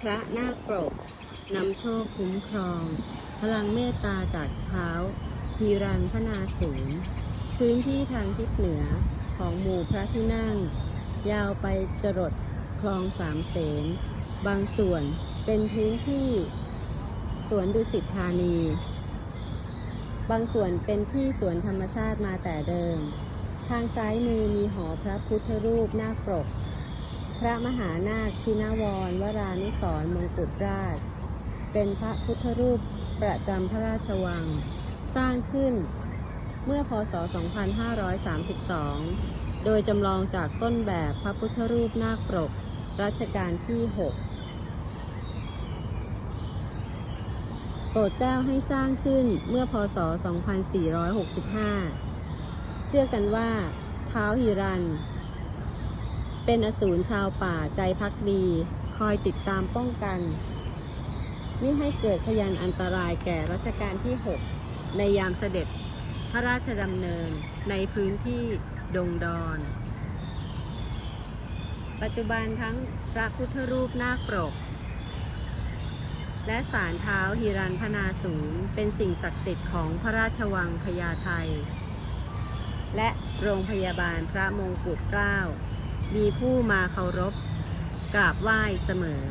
พระนาคปรกนำโชคคุ้มครอง พลังเมตตาจากเท้าพีรันพนาศูนพื้นที่ทางทิศเหนือของหมู่พระที่นั่ง ยาวไปจรดคลองสามเสนบางส่วนเป็นพื้นที่สวนดุสิตธานี บางส่วนเป็นที่สวนธรรมชาติมาแต่เดิม ทางซ้ายมือมีหอพระพุทธรูปหน้าปรก พระมหานาคชินวรวรานุสรมงกุฎราช เป็นพระพุทธรูปประจำพระราชวัง สร้างขึ้นเมื่อพศ 2532 โดยจำลองจากต้นแบบพระพุทธรูปนาคปรกรัชกาลที่ 6 โปรดเกล้าให้สร้างขึ้นเมื่อพศ 2465 เชื่อกันว่าเท้าหิรัน เป็นอสูรชาวป่าใจพักดี คอยติดตามป้องกันไมิให้เกิดพยานอันตรายแก่รัชกาลที่ 6 ในยามเสด็จพระราชดำเนินในพื้นที่ดงดอน ปัจจุบันทั้งพระพุทธรูปนาคปรก และสารเท้าฮิรันพนาศูนเป็นสิ่งศักดิ์สิทธิ์ของพระราชวังพญาไทและโรงพยาบาลพระมงกุฎเกล้า มีผู้มาเคารพกราบไหว้เสมอ